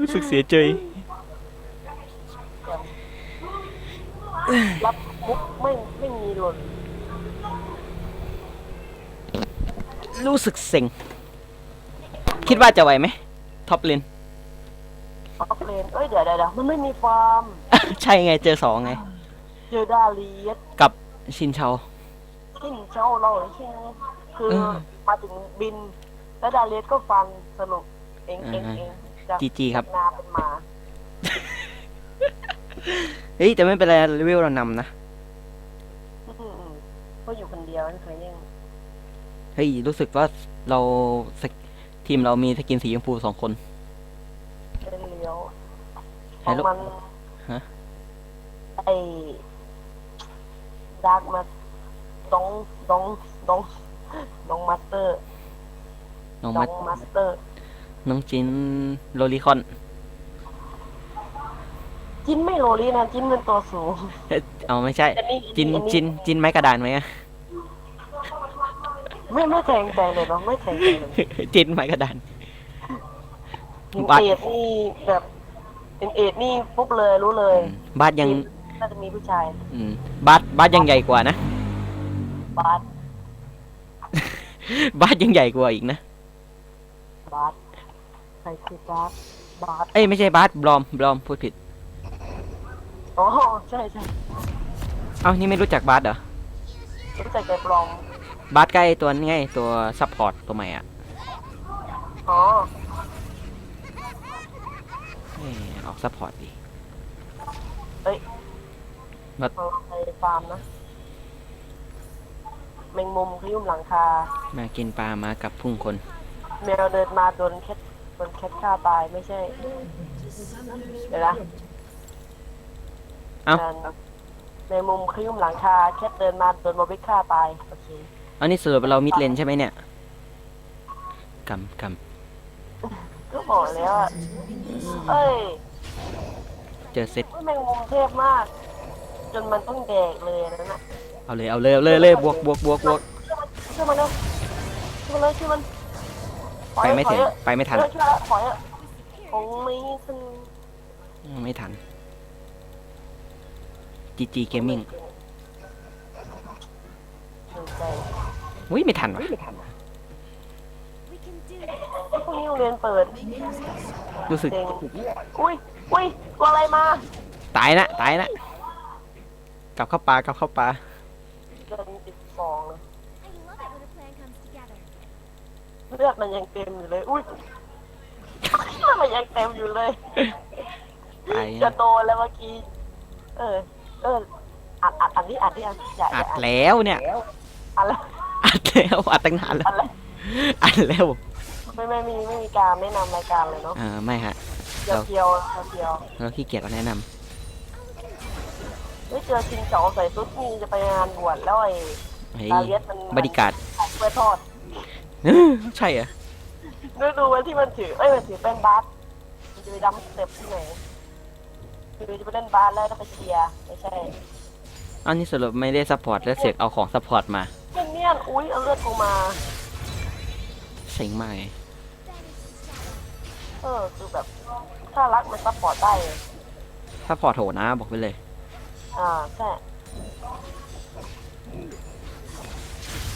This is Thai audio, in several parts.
รู้สึกเสียใจรับมุกไม่ไม่มีหล่นรู้สึกเซ็ง คิดว่าจะไหวไหมท็อปเลนออฟเลนเอ้ยเดี๋ยวเดี๋ยวเดี๋ยวมันไม่มีฟาร์ม ใช่ไงเจอสองไง เจอดาเลียสกับชินเชาขึ้นเจ้าเราใช่ไหมคือเออมาถึงบิน แล้วดาเลียสก็ฟันสนุกเองเองอ่าฮะเอง จากจีจีครับ นาเป็นหมา เฮ้ยแต่ไม่เป็นไรเลเวลเรานำนะอืมอืมก็อยู่คนเดียวไม่เคยแย่งเฮ้ยรู้สึกว่าเราสกทีมเรามีสกินสีชมพูสองคนเป็นเลี้ยวขฮัอลงโหลมันฮะ ไอ้ดาร์กมาดองดองดองดองมาสเตอร์น้องดมัอดงมาสเตอร์ น้องจินโลลิคอนจินไม่โรลี่นะจินเป็นตัวสูงเอ๊ะเอาไม่ใช่ อันนี้จินอันนี้จินจินไม้กระดานไหมอะ ไม่ไม่แทงใจเลยเนาะไม่แทงใจเลยจินไม้กระดานอินบัตรเอ็ดนี่แบบอินเอ็ดนี่ปุ๊บเลยรู้เลยอืมบาสยังจินน่าจะมีผู้ชายอืมบาสบาสยังใหญ่กว่านะ บาสบาสยังใหญ่กว่าอีกนะบาส ใครคือบาสบาสเอ้ยไม่ใช่บาสบลอมบลอมพูดผิด อ๋อใช่ใช่เอ้านี่ไม่รู้จักบาสเหรอ รู้จักแต่ปลอมบาสใกล้ตัวนี่ไงตัวซัพพอร์ตตัวใหม่อะอ๋อเอ้ยออกซัพพอร์ตดิเอ้ยบัดเราไปฟาร์มนะแมงมุมขยุ่มหลังคา มากินปลามากับพุ่งคน แมวเดินมาโดนแค ทโดนแคทฆ่าตายไม่ใช่ เดี๋ยวนะเอ้า ในมุมขยุ่มหลังคาแคทเดินมาโดนบอบิกฆ่าตายโอเคเอานี่สรุปเรามิดเลนใช่ไหมเนี่ยกำกก็บอกแล้วอะเอ้ยำเจอเซตแมงมุมเทพมาก จนมันต้องแดกเลยอันนั่นน่ะเอาเลยเอาเลยเอาเลยเลยบวกบวกบวกบวกช่วยมันเร็วช่วยมันเลยช่วยมัน ไปไม่ถึงถอยไปไม่ทันเถอะช่วยแล้วถอยอะคงไม่ถึงไม่ทัน GG Gaming หนึ่งใจอุ้ยไม่ทันวะพรุ่งนี้โรงเรียนเปิดรู้สึกเซ็งอุ้ยอุ้ยตัวอะไรมาตายนะ ตายนะ กลับเข้าปลากลับเข้าปลาเดินติดฟองเลย I love it when a plan comes together. เลือดมันยังเต็มอยู่เลย อุ้ยเลือดมันยังเต็มอยู่เลยตายจะนะโตแล้วเมื่อกี้ เออ เออ อัดอัดอัดนี่อัดนี่อัดอย่าออัย่าดอัดแล้วเนี่ย อัดแล้ว อัดแล้วอัดตั้งนานแล้วอัดแล้ว อัดแล้ว ไม่ไม่มีไม่มีการแนะนำรายการเลยเนาะอ่าไม่ฮะเพียวเพียวเพียวเราขี้เกียจเราแนะนไม่เจอชิงเฉาใส่ชุดนี่จะไปงานบวชแล้วไอ้ำเฮ้ยดาเลียสมันบริการเพื่อทอด ใช่เหรอดูดูไว้ที่มันถือ เอ้ยมันถือเป็นบาสมันจะไปดำสเต็ปที่ไหนคือจะไปเล่นบาสแล้วก็ไปเชียร์ไม่ใช่อันนี้สรุปไม่ได้ซัพพอร์ตแล้วเสกเอาของซัพพอร์ตมาเนียนเนียนอุ้ยเอาเลือดกูมา เซ็งมากเลยเออคือแบบถ้ารักมันซัพพอร์ตได้เลยซัพพอร์ตโหนะบอกไปเลย อ่าใช่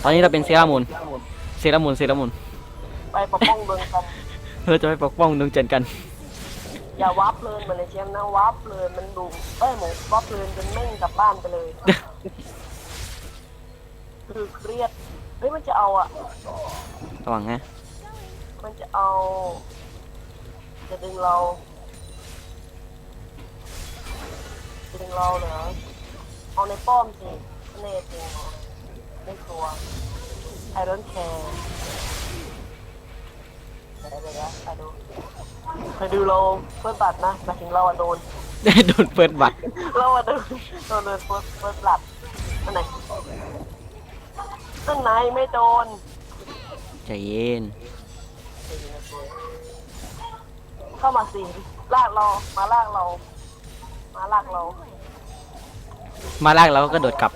ตอนนี้เราเป็นเซรามูน เซรามูนเซรามูนไปปกป้องเมืองกัน เราจะไปปกป้องดวงจันทร์กัน อย่าวับเพลินเหมือนในเชียมนะวับเพลินมันดูเอ้ยหมูวับเพลินจนไม่งกลับบ้านไปเลย คือเครียดเฮ้ยมันจะเอาอะ ระวังนะมันจะเอา จะดึงเราจะดึงเราเหรอเอาในป้อมสิเน่จริงเหรอ ไม่กลัว I don't care เดี๋ยวเดี๋ยวเดี๋ยวไปดูไปดูเราเพื่อนตัดนะหมายถึงเราอะโดนโดนเปิดบัตรเราอะโดนโดนโดนเฟิร์สเฟิร์สหลับอันไหนต้นไหนไม่โดนใจเย็นเข้ามาสิลากเรามาลากเรา มาลากเรา มาลากเราก็กระโดดกลับ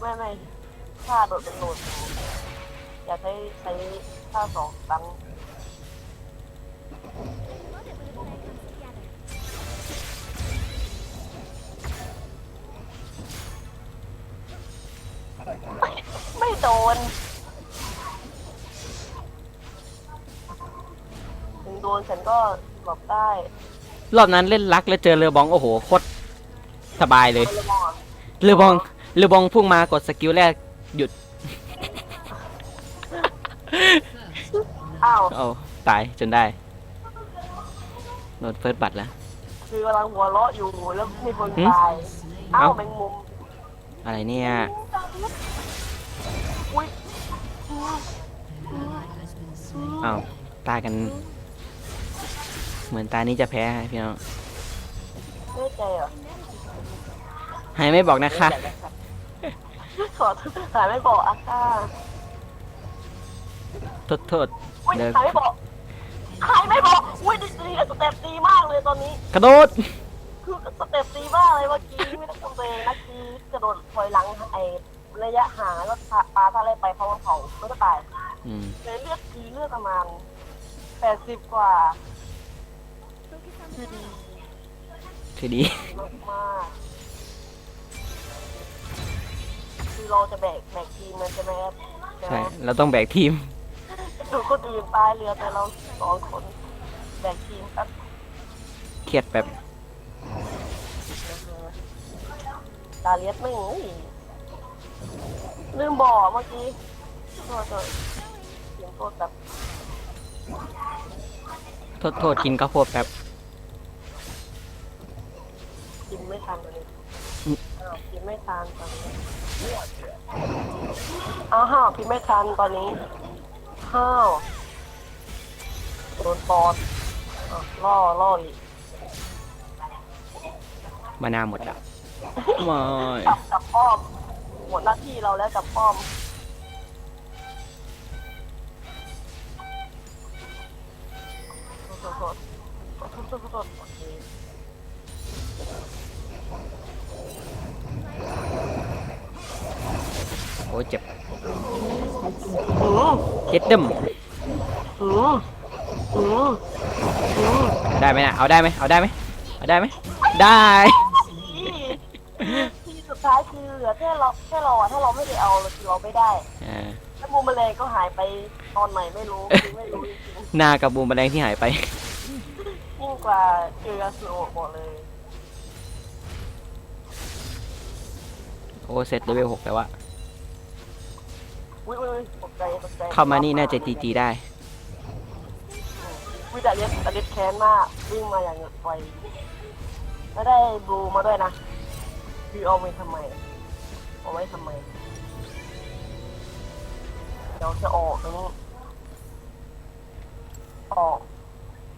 ไม่ไม่ ค่าโดดเป็นโหลดอย่ากได้ใช้ค่าสองตังค์ไม่โดนถึงโดนฉันก็หลบได้รอบนั้นเล่นลักแล้วเจอเรือบองโอ้โหโคตรสบายเลย เรือบองเรือบองพุ่งมากดสกิลแรก หยุด อ้าวเอาตายจนได้โดนเฟิร์สบัตรแล้ว คือกำลังหัวเราะอยู่แล้วมีคนหึตายอ้าวเอ้า แมงมุมอะไรเนี่ย อุ้ยอ้าวตายกัน เหมือนตานี้จะแพ้ให้พี่น้องแน่ใจเหรอ ให้ไม่บอกนะคะ ขอโทษหายไม่บอกอาก้าโทษโทษอุ้ยเดี๋ยวหายไม่บอกหายไม่บอกอุ้ยดีดีสเต็ปดีมากเลยตอนนี้ กระโดด คือสเต็ปดีมากเลยเมื่อกี้ไม่ต้องทำตัวเองนะคือกระโดดถอยหลังไอ้ระยะห่างแล้วก็ปาท่าอะไรไปเพราะมันเผาไม่ก็ตายอืมเลยเลือดคือเลือดประมาณแปดสิบกว่า Focus on คือ the ดีคือดีมาก คือเราจะแบกแบกทีมมันจะแบกใช่เราต้องแบกทีมดูคนอื่นตายเรือแต่เราสองคนแบกทีมครับเครียดแบบดาเลียสไม่งเอ้ยลืมบอกเมื่อกี้โทษโทษเสียงโทษแบบโทษโทษกินข้าวโพดแบบกินไม่ทันตอนนี้อืมอ้าวกิน ไม่ทันตอนนี้อ้าวห้าวกินไม่ทันตอนนี้ห้าวโดนปอดอะล่อล่ออีกมานาหมดอะไม่จับจับป้อมหมดหน้าที่เราแล้วจับป้อมโทษโทษโทษโทษโทษโทษโอเค โอ้เจ็บอืมเจ็ดเดิมอืมอืมอืมได้ไหมนะเอาได้ไหมเอาได้ไหมเอาได้ไหมได้ที่ที่สุดท้ายคือเหลือแค่เราแค่เราอะถ้าเราไม่ได้เอาเราคือเราไม่ได้ อ่าแล้วมูมแมลงก็หายไปตอนไหนไม่รู้คือไม่รู้จริงหน้ากับบูมแมลงที่หายไป ๆยิ่งกว่าเจอสโนว์บอกเลย อ้เซตเลเวลหกแล้ววะอุ้ยอุ้ยอุ้ยตกใจตกใจเข้ามานี่น่าจะจีจีได้ อุ้ยแต่เล็ดแต่เล็ดแค้นมากวิ่งมาอย่างไวแล้วได้บลูมาด้วยนะคือเอาไปทำไมเอาไว้ทำไมเดี๋ยวจะออกตรงนี้ออก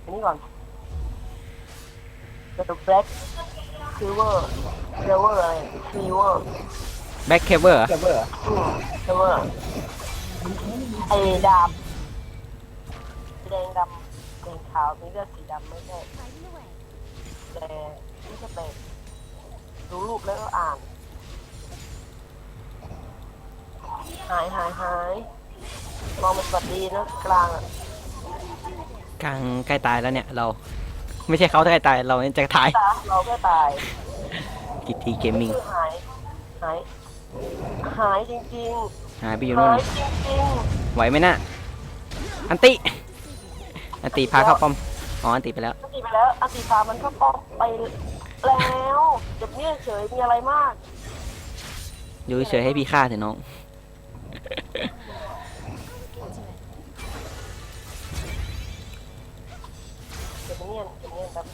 อันนี้ก่อนจะดู black silver silver อะไร silver แบ็คเคเวอร์อืม silver ไอ้ดำแดงดำแดงขาวมีเลือดสีดำไม่ใช่ fighting away. แต่ไม่ใช่เป็นดูรูปแล้วก็อ่าน หายหายหายลองมาสวัสดีนะกลางอะกลางใกล้ตายแล้วเนี่ยเรา ไม่ใช่เขาใกล้ตายเราเนี่ยจะตาย ตาเราก็ตาย กิทีเกมมิ่งคือหาย หาย หายจริงหายไปอๆยู่นู่นหายจริงไหวไหมน่ะอันติ อันติพาเข้าป้อมอ๋ออันติไปแล้วๆอันตีไปแล้วอันตีฟ้ามันก็ปอกไปแล้วเจ็บเนี่ยเฉยมีอะไรมาก อยู่เฉยๆให้พี่ฆ่าเถอะน้องเจ็บเนี่ยเจ็บเนี่ยแบบ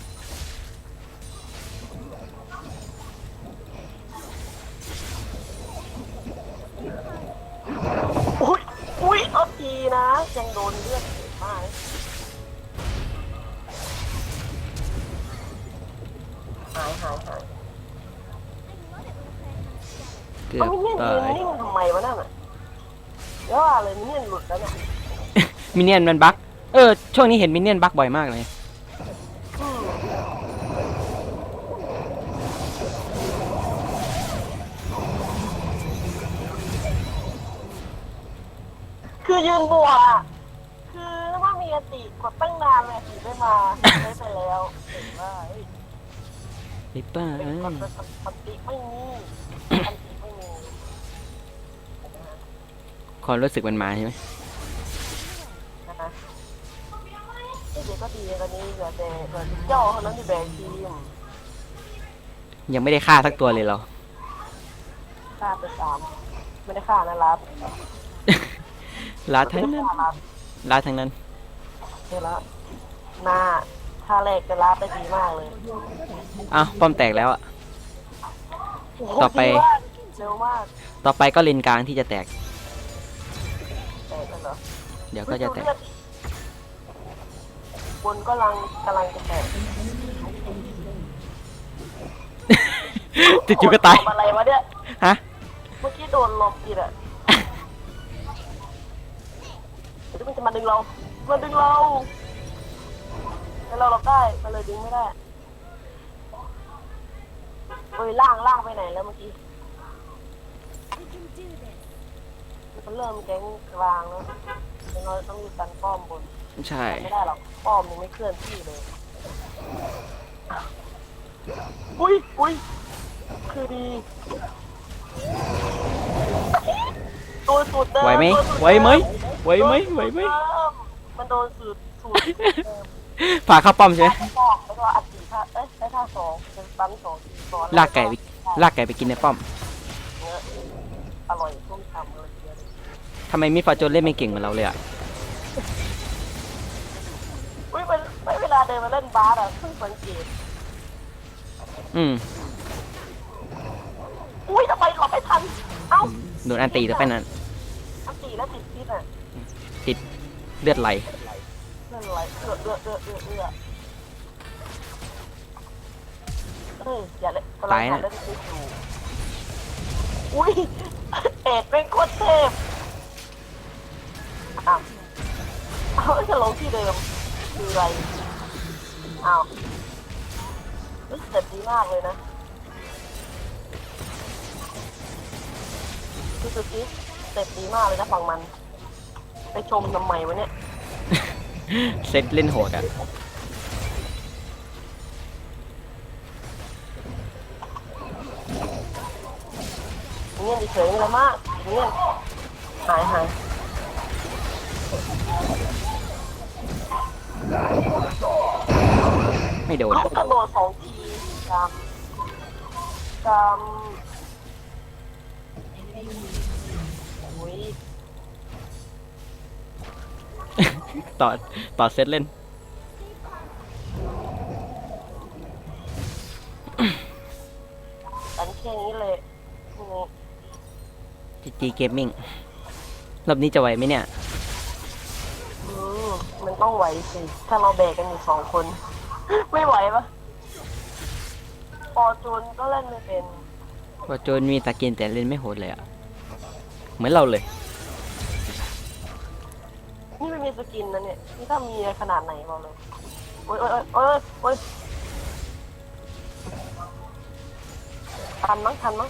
อุ้ยเอาทีนะ ยังโดนเลือดเยอะมากหายหายหายเกือบมันเนี่ยตายืนย นิ่งทำไมวะนั่นอะแล้วว่าเลยมิเนี่ยหลุดแล้วเนี่ยมินเนี่ยนมันบั๊กเออ ช่วงนี้เห็นมินเนี่ยนบั๊กบ่อยมากเลย คือยืนบัวอะคือถ้ามีอติกดตั้งนานเลยอติไม่มาไม่ไปแล้วเห็นว่าเฮ้ยลิปเปอร์กเอ้ยดอันติไม่มีอันติไม่มีความรู้สึกมันมาใช่ไหมนะฮะเด็กก็ดีตอนนี้เหลือแต่เหลือแต่เจ้าเท่านั้นที่แบกทีมยังไม่ได้ฆ่าสักตัวเลยเรา ฆ่าไปสามไม่ได้ฆ่านะรับ ลาดทั้งนั้นไม่ได้ฆ่ารับลาดทั้งนั้นเดี๋ยวละหน้าท่าแรกจะรับได้ดีมากเลยอ้าวป้อมแตกแล้วอะ โโหต่อไป ดีมากเร็วมากต่อไปก็เลนกลางที่จะแตก แตกแล้วเหรอเดี๋ยวก็จะแตก บนก็กำลังกำลังจะแตกติดอยู่ก็ตาย ทำอะไรวะเนี่ยฮะ เมื่อกี้โดนหลบอีกอะเดี๋ยว มันจะมาดึงเรามาดึงเราแต่เราเราได้มันเลยดึงไม่ได้เอ้ยล่างล่างไปไหนแล้วเมื่อกี้ We can do this. มันเริ่มแก๊งกลางแล้วเดี๋ยวเราต้องมีการป้อมบนใช่ไม่ได้หรอกป้อมยังไม่เคลื่อนที่เลยอุ้ยอุ้ยคือดี ตัวสุดเดิมไหวไหมตัวสุดไหวไหมเดิไหวไหมไหวไหมมันโดนสูตรสูตรเดิมฝากเข้าป้อมใช่ไหมไม่ชอบแล้วก็อัดสี่ท่าเอ้ยใช้ท่าสองเป็นบัมสองสี่ซ้อนลากไก่ไปลากไก่ไปกินในป้อมเนื้ออร่อยชุ่มฉ่ำเลยทีเดียวทำไมมิดฟาโจนเล่นไม่เก่งเหมือนเราเลยอะอุ้ยมันไม่เวลาเดินมาเล่นบาสอะเพิ่งสังเกตอืมอุ้ยทำไมหลบไม่ทัน เอ้าโดนอันตีแต่ไปนั้นอันตีแล้วติดพิษอะติดเลือดไหลเรื่องอะไรเอื้อเอื้อเอื้อเอื้อเอื้อเอ้ยอย่าเล่นกำลังหาเล่นพิษอยู่อุ้ยเอ็ดเป็นโคตรเทพอ้าวอ้าวจะลงที่เดิมคืออะไรอ้าวรู้สึกดีมากเลยนะ รู้สึกดีเต็ปดีมากเลยนะฝั่งมัน ไปชมทำไมวะเนี่ยเซตเล่นโหดอะเงี้ยเฉยๆเลยมากเงี้ยหายหายไม่โดนเอาอะกระโดดสองทีกำกำ ต่อต่อเซตเล่นตันแค่นี้เลยนี่จีจีเกมมิ่งรอบนี้จะไหวไหมเนี่ย อืมมันต้องไหวสิ ถ้าเราแบกกันอยู่สองคน ไม่ไหวปะปอจูนก็เล่นไม่เป็น ว่าโจนมีตะเกียนแต่เล่นไม่โหดเลยอะเหมือนเราเลย นี่ไม่มีสกินนะเนี่ยนี่ถ้ามีขนาดไหนบอกเลยโอ้ยโอ้ยโอ้ยโอ้ยโอ้ยทันมั้งทันมั้ง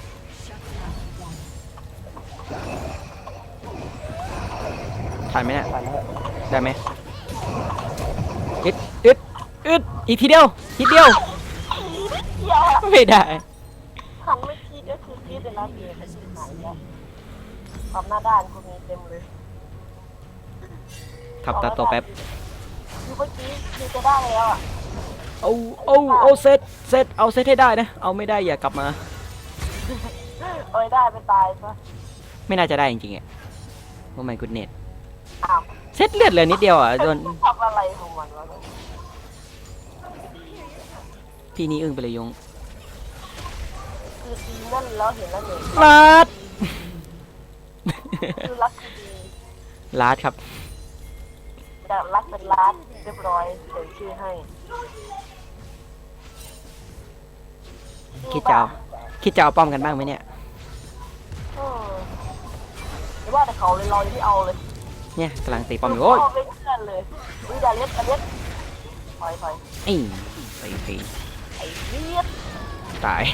ทันไหมเนี่ยได้ไหมอึดอึดอึดอีกทีเดียวทีเดียวเหี้ยอะไม่ได้ทันไม่ คิดก็คือคิดเลยนะเบียร์เป็นหายแล้วความหน้าด้านพวกนี้เต็มเลยขับตาตัวแป๊บคือเมื่อกี้คือจะได้แล้วอะเอาเอาเอาเซตเซตเอาเซตให้ได้นะ เอาไม่ได้อย่ากลับมาเอ้ยได้ไปตายซะไม่น่าจะได้จริงๆอะโอ้ my goodness อ้าวเซตเลือดเหลยนิดเดียวอะโดนทำอะไรของมันวะเนี่ยพี่นี้อึ้งไปเลยยง คือดีนั่นแล้วเห็นแล้วเนี่ยลาดคือรักคือดีลาดครับ แต่รักเป็นรักเรียบร้อยเดี๋ยวชื่อให้คิดจะเอาคิดจะเอาป้อมกันบ้างไหมเนี่ยเออไม่ว่าแต่เขาเลยเรายังไม่เอาเลยเนี่ยกำลังตีป้อมอยู่โอ้ยเาเป็นเพื่อนเลยอุ้ยดาเลียสดาเลียสถอยถอยไอ้ตีตีไอ้เลียสตาย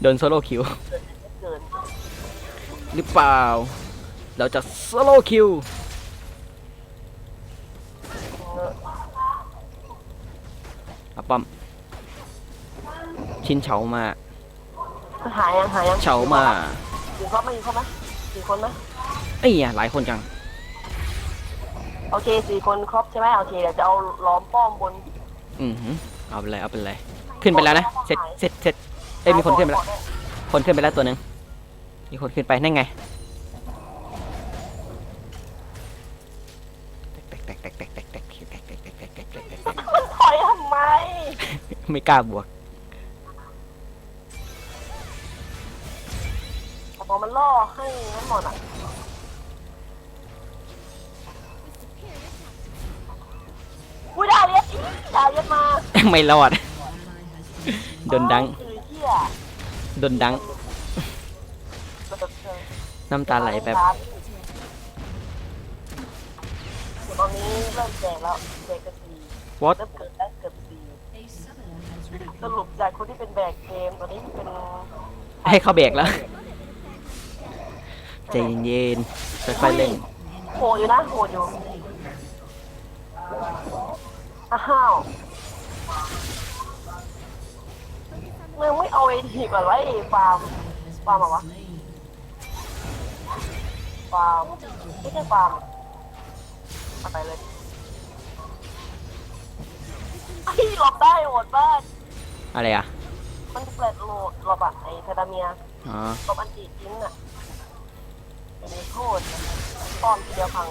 โดนโซโล่คิวเกินหรือเปล่า เราจะโซโล่คิวเออเอาป้อมชินเฉามา หายยังหายยังเฉามายิงเขาไหมยิงเขาไหมยิงคนไหมเอ้ยหลายคนจัง โอเคสี่คนครบใช่ไหมโอเคเดี๋ยวจะเอาล้อมป้อมบน อือหือเอาไปเลยเอาไปเลย ขึ้นไปแล้วนะ เสร็จเสร็จเสร็จ เอ้ยมีคนขึ้นไปแล้ว คนขึ้นไปแล้วตัวหนึ่งมีคนขึ้นไปนั่นไงทำไม ไม่กล้าบวกบอมันล่อให้มันหมดอะอุ้ยดาวเย็ดดาวเย็ดมา ไม่รอดโดนดัง โดนดังมันจะเจอน้ำตาไหลแบบเดี๋ยวตอนนี้เริ่มแจกแล้วแจกกันสี่ what เริ่มเกิดแล้วเกือบสี่สรุปจากคนที่เป็นแบกเกมตอนนี้เป็นให้เขาเบรกแล้ว ใจเย็นๆค่อยๆเล่นโหดอยู่นะโหดอยู่อ้าว มึงไม่เอาไอ้ทีก่อนไว้ไอ้ฟาร์มฟาร์มเหรอวะฟาร์มไม่ใช่ฟาร์มเอาไปเลยไอ้หลบได้โหดมากอะไรอะ มันเปิดโหลดหลบอะไอ้เทดาเมียอ๋อหลบอันติทิ้งอะเป็นโทษป้อมทีเดียวพัง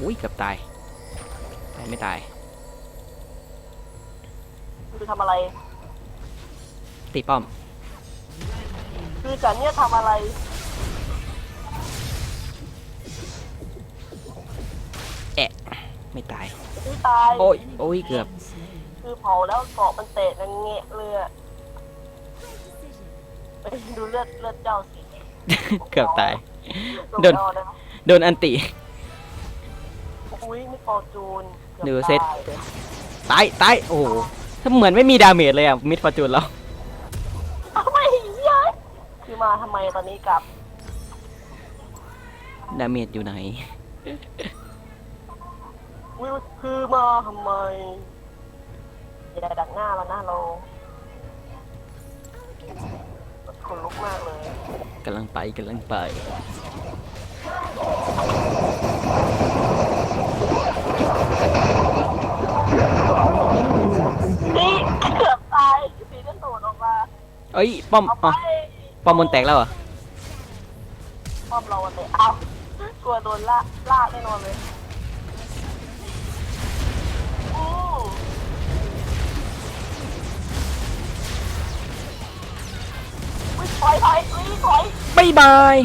อุ้ยเกือบตายแต่ไม่ตาย คือทำอะไร ตีป้อม คือจันเนี่ยทำอะไร แอะ ไม่ตาย คือตาย โอ้ย โอ้ย เกือบ คือเผาแล้วเกาะมันเตะนังเงะเลยอะ Great decision. ไปดูเลือดเลือดเจ้าสิเกือบตายลงโดนเอาได้ไหมโดนอันติ อุ้ยมีฟอร์จูนกือบดูเซ็ตตายตาย ตาย โอ้โห ถ้าเหมือนไม่มีดาเมจเลยอะมิดฟอร์จูนแล้วเอาไม่เย้ยคือมาทำไมตอนนี้กลับ ดาเมจอยู่ไหนอุ้ยคือมาทำไมอย่าดักหน้าแล้วนะเราขนลุกมากเลย กำลังไปกำลังไป นี่เกือบตายสีก็โดดออกมา เอ้ยป้อมเอาไปอ๋อป้อมบนแตกแล้วเหรอป้อมเราอะเลยเอากลัวโดนลากลากแน่นอนเลยอืมอุ๊ยถอยถอยอุ้ยถอยบ๊ายบาย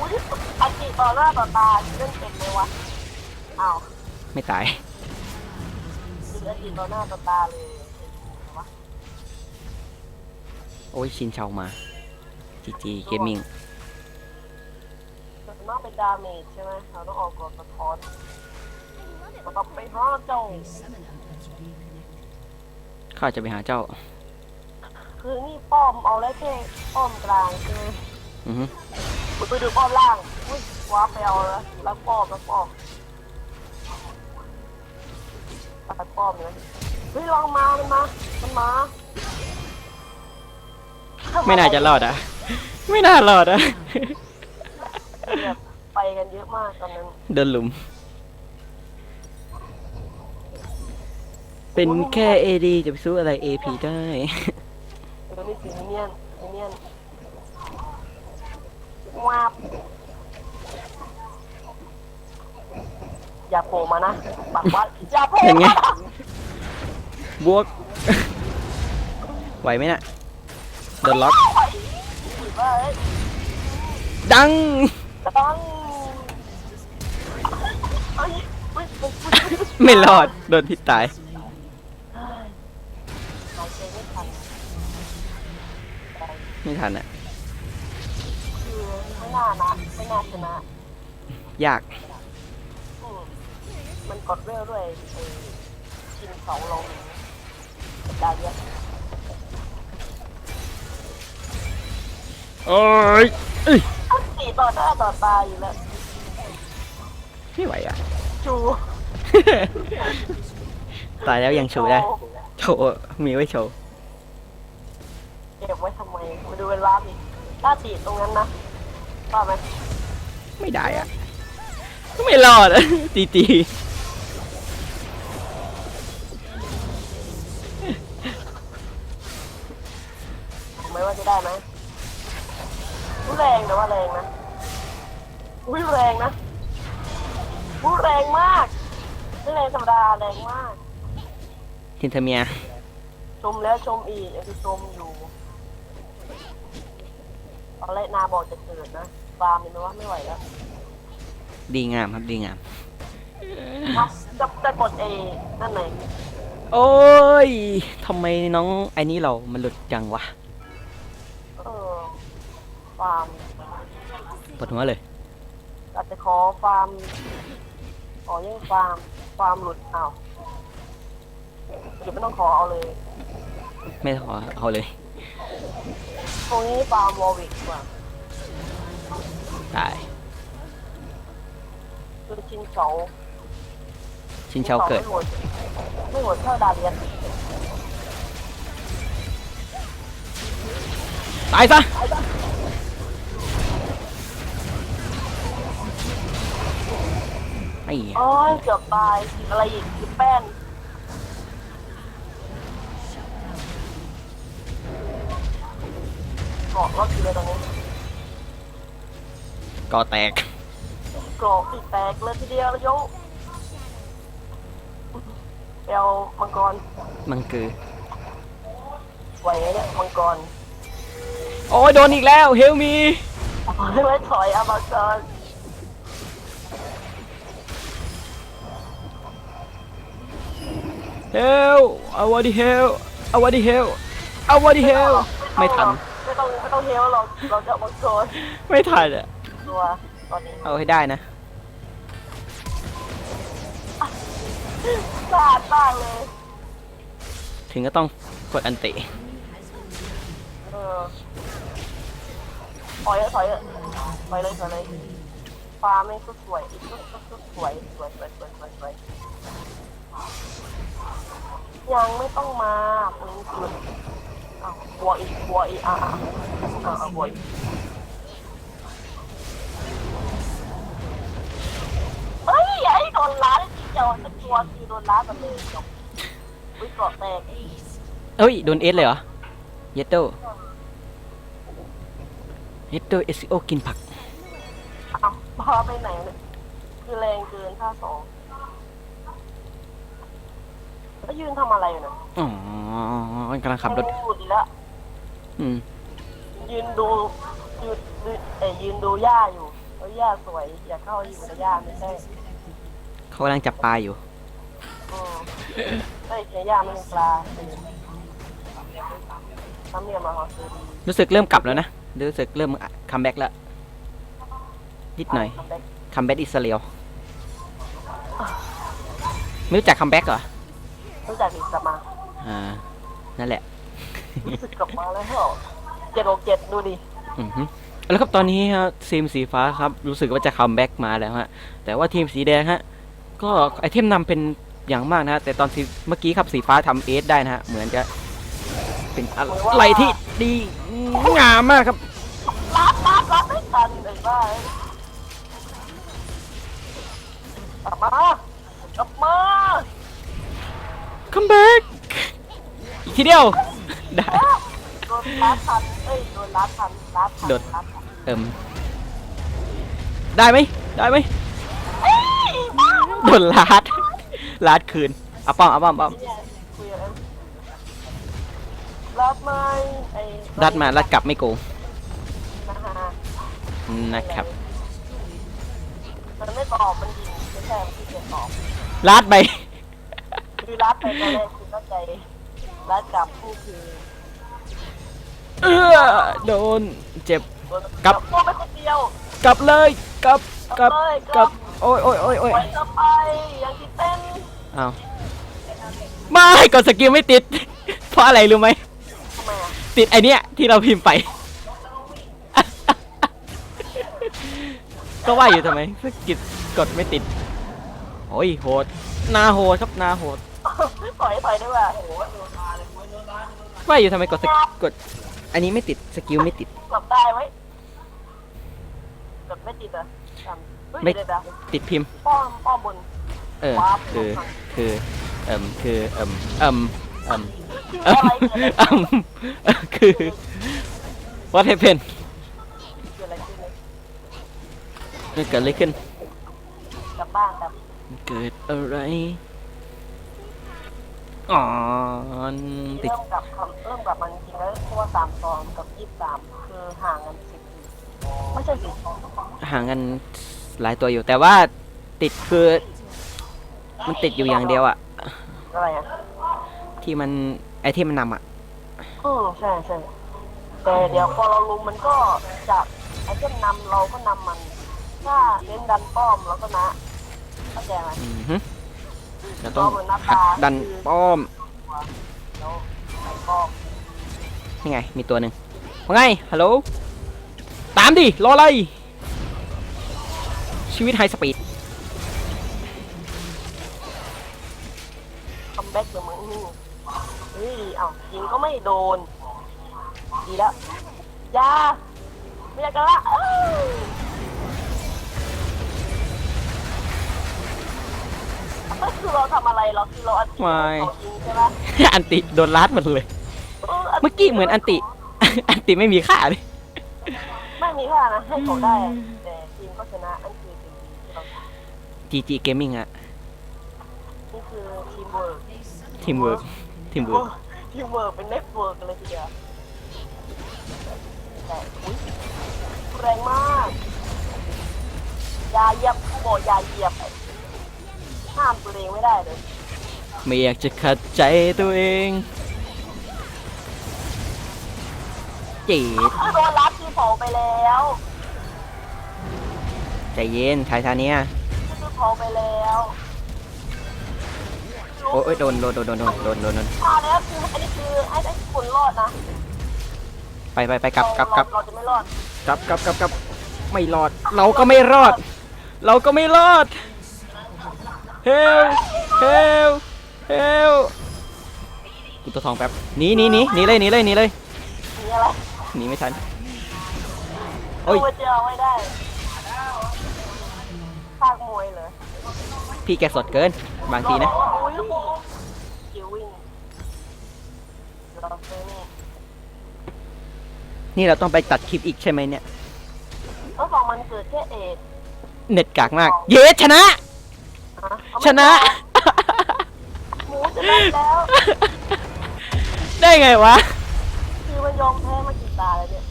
อุ้ยอันจีต่อหน้าต่อตาเล่นเป็นเลยวะอ้าวไม่ตายคืออันจีต่อหน้าต่อตาเลย อ้ยชินเชามาจีจีเกมมิ่งส่วนมากเป็นดาเมจใช่ไหมเราต้องออกกดสะท้อน I love it เราต้องไปห้าเจ้าข้าจะไปหาเจ้า คือนี่ป้อมเอาได้แค่ป้อมกลางใช่ไหมอือฮึไปดูป้อมล่างอุ้ยว้าร์ปไปเอาแล้วแล้วป้อมแล้วป้อมตัดป้อมเลยเฮ้ยลองมามันมามันมา ไม่น่าจะรอดอะ ไม่น่ารอดอะ แบบไปกันเยอะมากตอนนั้นเดินหลุม เป็นแค่ AD จะไปสู้อะไร AP ได้ เออนี่สีเนียนสีเนียนวาบอย่าโผล่มานะปักวัดอย่าโผล่เห็นไง มาบวก ไหวไหมน่ะ เดินล็อก ดัง ต้องเอ้ยอุ๊ยอุ๊ยอุ๊ยอุ๊ยไม่รอด โดนพิษตาย หายใจไม่ทันไม่ทันอะคือไม่น่านะไม่น่าชนะยาก อืมมันกดเวลด้วยไอ้ชินสองลงดาเยอ โอ้ยเอ้ยสี่ต่อหน้าต่อตาอยู่แล้วไม่ไหวอะ ชูตายแล้วยังโชว์ได้ โชว์มีไว้โชว์ เก็บไว้ทำำไมมาดูเวลาดิถ้าตีตรงนั้นนะว่าไหมไม่ได้อะไม่รอดอะตีตีผมไม่ว่าจะได้ไหมอุ้ย แรงนะว่าแรงนะอุ้ยแรงนะอุ้ยแรงมากไม่แรงธรรมดาแรงมาก ทินเทอร์เมีย ชมแล้วชมอีกยังคือชมอยู่ตอนแรกนาบอกจะเกิดนะฟาร์มเป็นว่าไม่ไหวแล้วดีงามครับดีงาม ครับจะจะกดเอนั่นไหน โอ้ยทำไมน้องไอ้นี่เรามันหลุดจังวะเออ ฟาร์มปวดหัวเลย อาจจะขอฟาร์มขอยังฟาร์มฟาร์มหลุดอ้าวเดี๋ยวไม่ต้องขอเอาเลยไม่ขอเอาเลย ตรงนี้ฟาร์มวอลวิกดีกว่าตาย คือชินเฉาชินเชาเกิด ไม่โหดไม่โหดเท่าดาเลียนตายซะ ไอ้เหี้ ยโอ้ยเกือบตายอะไรอีกคือแป้นเกาะรถอยู่เลยตอนนี้ก่อแตก เกาะติดแตกเลยทีเดียวโยเอลมังกรมังคือไหวไหมเนี่ยมังกรโอ้ยโดนอีกแล้ว เฮลมีไม่ไว้ถอยเอามังกร เฮลเอาวอดีเฮลเอาวอดีเฮลเอาวอดีเฮลไม่ทัน ไม่ต้องไม่ต้องเฮลเราเราจะเอามังกรไม่ทันอะตัวตอนนี้เอาให้ได้นะพลาดมากเลย ถึงก็ต้องกดอันติเออถอยเถอะถอยเถอะถอยเลยถอยเลยฟ้าไม่งก็สวยอีกก็ก็ก็สวยสวยสวยสวยสวยสวย ยังไม่ต้องมาคุณคุณอ้าวบัวอีกบัวอีกอะอะอะอะบัวอีกเฮ้ยไอ้โดนล้าได้ทีเดียวจะตัวคือโดนล้ากันเลยจบอุ้ยเกาะแตกเอ้ย โดนเอสเลยเหรอ เยตโตเยตโตเอสโอกินผัก อ้าวพาไปไหนเนี่ยคือแรงเกินท่าสอง แล้วยืนทำอะไรอยู่เนี่ยอ๋อกำลังขับรถพูดอีกแล้วอืม ยืนดูยืนดูเอ้ยยืนดูหญ้าอยู่แล้วหญ้าสวย อยากเข้าอยู่ในหญ้าไม่ใช่เขากำลังจับปลาอยู่ อืมเอ้ยในหญ้าไม่มีปลาน้ำเนียมมาขอซื้อดีรู้สึกเริ่มกลับแล้วนะ รู้สึกเริ่มคัมแบ็กแล้ว นิดหน่อยทำได้คัมแบ็กอิสราเอลไม่รู้จักคัมแบ็กเหรอ รู้จักอีกสมาอ่า นั่นแหละ รู้สึกกลับมาแล้วเจ็ดหกเจ็ดดูดิอือฮึแล้วครับตอนนี้ฮะทีมสีฟ้าครับ รู้สึกว่าจะคัมแบ็กมาแล้วฮะ แต่ว่าทีมสีแดงฮะ ก็ไอเทมนำเป็นอย่างมากนะฮะ แต่ตอนที่เมื่อกี้ครับสีฟ้าทำเอสได้นะฮะ เหมือนจะเป็นอะไรที่ดีงามมากครับ รับรับรับไม่ทันเลยบ้าเอ้ยกลับมากลับมา คัมแบ็กอีก ทีเดียว ได้ โดนล้าทันเอ้ย โดนล้าทันล้าทันโดนล้าทันเอิมได้ไหมได้ไหมเอ้ยบ้าโดนลาดลาดคืนเอาป้อมเอาป้อมเอาป้อมเนี่ยคุยกับเอ็มรับไหมไอ้รัดมารัดกลับไม่โกงนะฮะนะครับมันไม่ตอบมันยิงไม่ใช่มันขี้เกียจตอบลาดไป คือรัดไปตอนแรกคือเข้าใจ รัดกลับผู้คือเออโดนเจ็บโดนกลับ โอ้ไปคนเดียวกลับเลยกลับกลับเลยกลับโอ้ยโอ้ยโอ้ยโอ้ยปล่อยก็ไปอย่างที่เต้นอ้าวไม่กดสกิลไม่ติด เพราะอะไรรู้ไหมทำไมอะติดไอเนี้ยที่เราพิมพ์ไป ก็ว่าอยู่ทำไมสกิลกดไม่ติดโอ้ยโหดนาโหดครับนาโหดถอยถอยได้ว่าโอ้โห ว่าอยู่ทำไมกดสกกดไออันนี้ไม่ติดสกิลไม่ติดกลับได้ไว้กลับไม่ติดเหรอจำเฮ้ยไม่เดี๋ยวเดี๋ยวติดพิมพ์ ป้อมป้อมบนเออว้าวคือ คือ เอ่มคือเอ่มเอ่มเอ่มคือเอ่อะไรมเกิดอะไรเอ่มคือ what happened เกิดอะไรขึ้นเลยมันเกิดอะไรขึ้นกลับบ้านกลับ เกิดอะไร อ๋อติด เริ่มกลับคำเริ่มกลับมันจริงๆแล้วเพราะว่าสามซองกับยี่สิบสามคือห่างกันสิบปีไม่ใช่สิห่างกันหลายตัวอยู่ แต่ว่าติดคือ มันติดอยู่อย่างเดียวอะอะไรอะที่มันไอที่มันนำอะอืมใช่ใช่แต่เดี๋ยวพอเราลุมมันก็จากไอเทมนำเราก็นำมัน ถ้าเน้นดันป้อมเราก็นะเข้าใจไหมอือฮึ เราต้องหักดันป้อมแล้วไอ้ป้อมนี่ไง มีตัวหนึ่งว่าไง ฮัลโหล ตามดิ รออะไร ชีวิตไฮสปีดคัมแบ็กเดี๋ยวมึงเฮ้ยเอ้ายิงก็ไม่โดน ดีแล้วอยาไม่อยากกันละ ก็คือเราทำอะไรเราคือเราอัดคลิปให้เขายิงใช่ปะอันติโดนลัดหมดเลยเมื่อกี้เหมือนอันติ อันติไม่มีค่าเลยไม่มีค่านะให้เขาได้อะแต่ทีมก็ชนะอันคือสิ่งดีที่เราท GG Gaming อะำนี่คือทีมเวิร์กทีมเวิร์กทีมเวิร์กทีมเวิร์กเป็นเน็ตเวิร์กกันเลยทีเดียวแต่อุ้ยแรงมากอย่าเหยียบบอกอย่าเหยียบ ห้ามตัวเองไม่ได้เลยไม่อยากจะขัดใจตัวเองจีดคือโดนรับคือเผาไปแล้วใจเย็นชายชาเนี้ยคือเผาไปแล้วโอ้ยโดนโดนโดนโดนโดนโดนโดนโดนมาแล้วคืออันนี้คือให้ได้คนรอดนะไปไปไปกลับกลับกลับเราจะไม่รอดกลับกลับกลับกลับไม่รอด เราก็ไม่รอด เราก็ไม่รอด เฮลเฮลเฮลกูตัวทองแป๊บหนีหนีหนีหนีเลยหนีเลยหนีเลยมีอะไรหนีไม่ทันโอ้ยตัวเจอไม่ได้ภาคมวยเหรอพี่แกสดเกิน บางทีนะอุ้ยคิววิ่งเราเจอนี่นี่เราต้องไปตัดคลิปอีกใช่ไหมเนี่ยต้องสองมันเกิดแค่เอ็ดเน็ตกากมาก เย้ชนะฮะ เอาไม่ชนะ หมูจะได้แล้ว ได้ไงวะ คือมันยอมแพ้มากี่ตาแล้วเนี่ย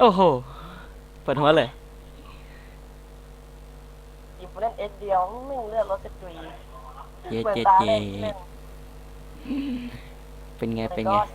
โอ้โห เปิดหัวเลย หยิบเล่นเอสเดียวไม่งเลือดรถสตรีเย็ดเหมือนเย็ดตาเย็เล่นดเป็นไงแต่เป็นก็ไง